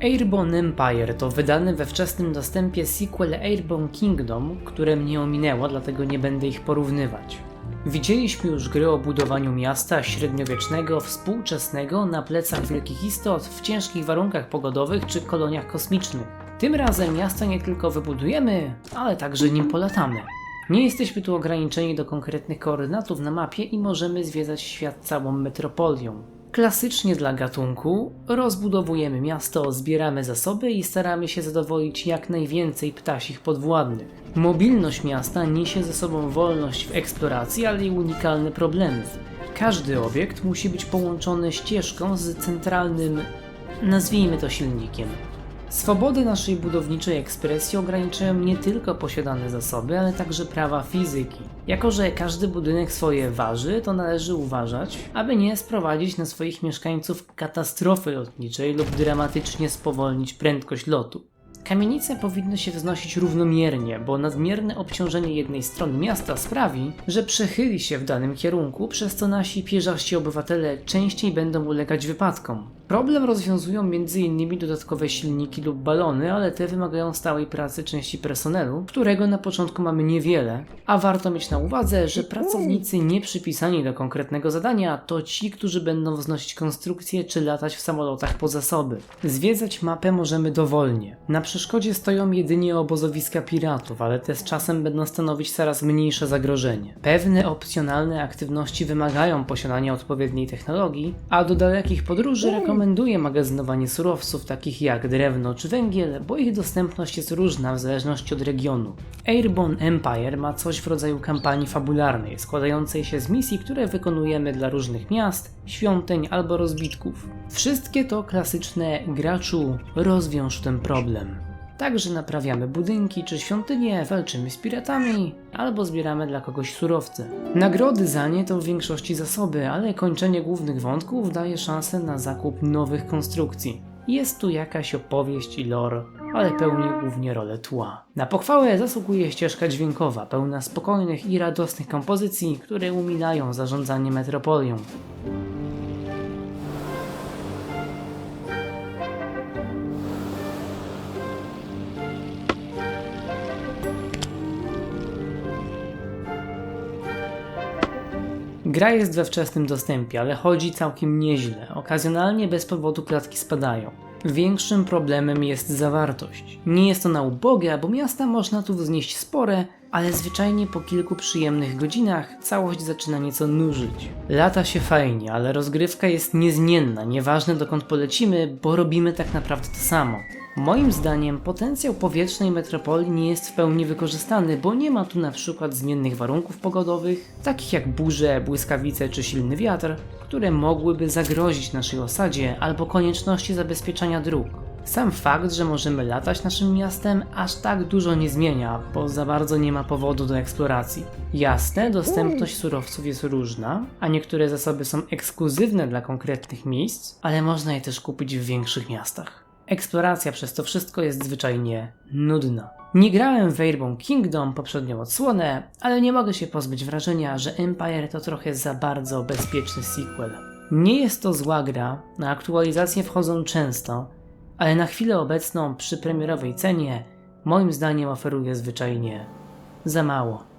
Airborne Empire to wydany we wczesnym dostępie sequel Airborne Kingdom, które mnie ominęło, dlatego nie będę ich porównywać. Widzieliśmy już gry o budowaniu miasta średniowiecznego, współczesnego na plecach wielkich istot, w ciężkich warunkach pogodowych czy koloniach kosmicznych. Tym razem miasta nie tylko wybudujemy, ale także nim polatamy. Nie jesteśmy tu ograniczeni do konkretnych koordynatów na mapie i możemy zwiedzać świat całą metropolią. Klasycznie dla gatunku rozbudowujemy miasto, zbieramy zasoby i staramy się zadowolić jak najwięcej ptasich podwładnych. Mobilność miasta niesie ze sobą wolność w eksploracji, ale i unikalne problemy. Każdy obiekt musi być połączony ścieżką z centralnym, nazwijmy to silnikiem. Swobody naszej budowniczej ekspresji ograniczają nie tylko posiadane zasoby, ale także prawa fizyki. Jako, że każdy budynek swoje waży, to należy uważać, aby nie sprowadzić na swoich mieszkańców katastrofy lotniczej lub dramatycznie spowolnić prędkość lotu. Kamienice powinny się wznosić równomiernie, bo nadmierne obciążenie jednej strony miasta sprawi, że przechyli się w danym kierunku, przez co nasi pierzaści obywatele częściej będą ulegać wypadkom. Problem rozwiązują m.in. dodatkowe silniki lub balony, ale te wymagają stałej pracy części personelu, którego na początku mamy niewiele, a warto mieć na uwadze, że pracownicy nie przypisani do konkretnego zadania to ci, którzy będą wznosić konstrukcje czy latać w samolotach po zasoby. Zwiedzać mapę możemy dowolnie. Na przeszkodzie stoją jedynie obozowiska piratów, ale te z czasem będą stanowić coraz mniejsze zagrożenie. Pewne opcjonalne aktywności wymagają posiadania odpowiedniej technologii, a do dalekich podróży rekomenduję magazynowanie surowców takich jak drewno czy węgiel, bo ich dostępność jest różna w zależności od regionu. Airborne Empire ma coś w rodzaju kampanii fabularnej, składającej się z misji, które wykonujemy dla różnych miast, świątyń albo rozbitków. Wszystkie to klasyczne graczu rozwiąż ten problem. Także naprawiamy budynki czy świątynie, walczymy z piratami albo zbieramy dla kogoś surowce. Nagrody za nie to w większości zasoby, ale kończenie głównych wątków daje szansę na zakup nowych konstrukcji. Jest tu jakaś opowieść i lore, ale pełni głównie rolę tła. Na pochwałę zasługuje ścieżka dźwiękowa, pełna spokojnych i radosnych kompozycji, które uminają zarządzanie metropolią. Gra jest we wczesnym dostępie, ale chodzi całkiem nieźle. Okazjonalnie bez powodu klatki spadają. Większym problemem jest zawartość. Nie jest ona uboga, bo miasta można tu wznieść spore, ale zwyczajnie po kilku przyjemnych godzinach całość zaczyna nieco nużyć. Lata się fajnie, ale rozgrywka jest niezmienna, nieważne dokąd polecimy, bo robimy tak naprawdę to samo. Moim zdaniem potencjał powietrznej metropolii nie jest w pełni wykorzystany, bo nie ma tu na przykład zmiennych warunków pogodowych, takich jak burze, błyskawice czy silny wiatr, które mogłyby zagrozić naszej osadzie albo konieczności zabezpieczania dróg. Sam fakt, że możemy latać naszym miastem, aż tak dużo nie zmienia, bo za bardzo nie ma powodu do eksploracji. Jasne, dostępność surowców jest różna, a niektóre zasoby są ekskluzywne dla konkretnych miejsc, ale można je też kupić w większych miastach. Eksploracja przez to wszystko jest zwyczajnie nudna. Nie grałem w Airborne Kingdom poprzednią odsłonę, ale nie mogę się pozbyć wrażenia, że Empire to trochę za bardzo bezpieczny sequel. Nie jest to zła gra, na aktualizacje wchodzą często, ale na chwilę obecną przy premierowej cenie moim zdaniem oferuje zwyczajnie za mało.